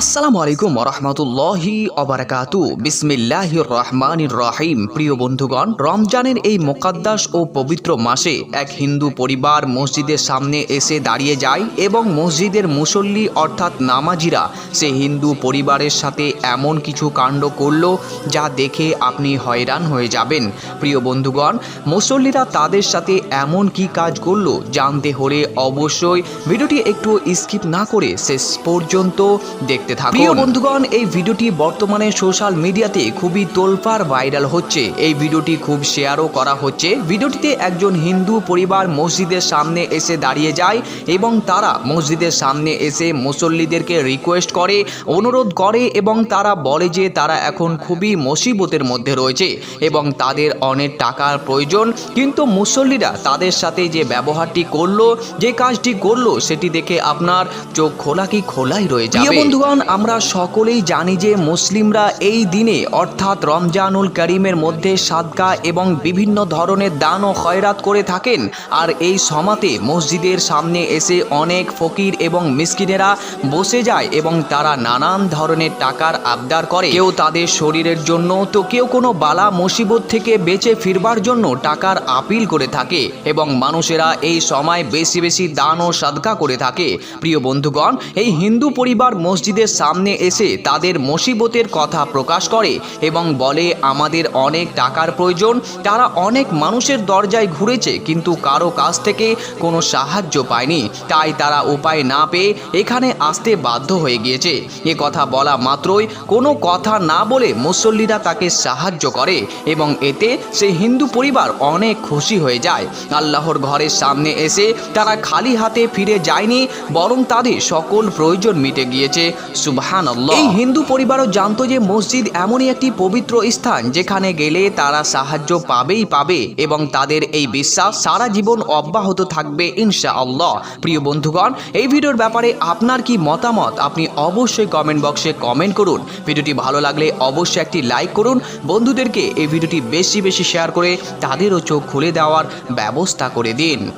আসসালামু আলাইকুম রহমতুল্লাহি অবরাকাতু বিসমিল্লাহির রহমান রহিম প্রিয় বন্ধুগণ, রমজানের এই মোকাদ্দাস ও পবিত্র মাসে এক হিন্দু পরিবার মসজিদের সামনে এসে দাঁড়িয়ে যায় এবং মসজিদের মুসল্লি অর্থাৎ নামাজিরা সে হিন্দু পরিবারের সাথে এমন কিছু কাণ্ড করল যা দেখে আপনি হয়রান হয়ে যাবেন। প্রিয় বন্ধুগণ, মুসল্লিরা তাদের সাথে এমন কি কাজ করল জানতে হলে অবশ্যই ভিডিওটি একটু স্কিপ না করে শেষ পর্যন্ত দেখতে থাকুন। প্রিয় বন্ধুগণ এই ভিডিওটি বর্তমানে সোশ্যাল মিডিয়াতে খুবই তোলপাড় ভাইরাল হচ্ছে। এই ভিডিওটি খুব শেয়ারও করা হচ্ছে। ভিডিওটিতে একজন হিন্দু পরিবার মসজিদের সামনে এসে দাঁড়িয়ে যায় এবং তারা মসজিদের সামনে এসে মুসল্লিদেরকে রিকোয়েস্ট করে অনুরোধ করে এবং তারা বলে যে তারা এখন খুবই মুসিবতের মধ্যে রয়েছে এবং তাদের অনেক টাকার প্রয়োজন। কিন্তু মুসল্লিরা তাদের সাথে যে ব্যবহারটি করল যে কাজটি করল সেটি দেখে আপনার চোখ খোলা কি খোলাই রয়ে যাবে? বন্ধুগণ আমরা সকলেই জানি যে মুসলিমরা এই দিনে, অর্থাৎ রমজানুল করিমের মধ্যে সাদকা এবং বিভিন্ন ধরনের দান ও খয়রাত করে থাকেন। আর এই সমাতে মসজিদের সামনে এসে অনেক ফকির এবং মিসকিনেরা বসে যায় এবং তারা নানান ধরনের টাকার আবদার করে। কেউ তাদের শরীরের জন্য, তো কেউ কোনো বালা মুসিবত থেকে বেঁচে ফিরবার জন্য টাকার আপিল করে থাকে এবং মানুষেরা এই সময় বেশি বেশি দান ও সাদকা করে থাকে। প্রিয় বন্ধুগণ, এই হিন্দু পরিবার মসজিদের সামনে এসে তাদের মুসিবতের কথা প্রকাশ করে এবং বলে, আমাদের অনেক টাকার প্রয়োজন। তারা অনেক মানুষের দরজায় ঘুরেছে, কিন্তু কারও কাছ থেকে কোনো সাহায্য পায়নি। তাই তারা উপায় না পেয়ে এখানে আসতে বাধ্য হয়ে গিয়েছে। এ কথা বলা মাত্রই কোনো কথা না বলে মুসল্লিরা তাকে সাহায্য করে এবং এতে সে হিন্দু পরিবার অনেক খুশি হয়ে যায়। আল্লাহর ঘরের সামনে এসে তারা খালি হাতে ফিরে যায়নি, বরং তাদের সকল প্রয়োজন মিটে গিয়েছে। এই হিন্দু পরিবারও জানতো যে মসজিদ এমনই একটি পবিত্র স্থান যেখানে গেলে তারা সাহায্য পাবেই পাবে এবং তাদের এই বিশ্বাস সারা জীবন অব্যাহত থাকবে ইনশা আল্লাহ প্রিয় বন্ধুগণ, এই ভিডিওর ব্যাপারে আপনার কি মতামত? আপনি অবশ্যই কমেন্ট বক্সে কমেন্ট করুন। ভিডিওটি ভালো লাগলে অবশ্যই একটি লাইক করুন। বন্ধুদেরকে এই ভিডিওটি বেশি বেশি শেয়ার করে তাদেরও চোখ খুলে দেওয়ার ব্যবস্থা করে দিন।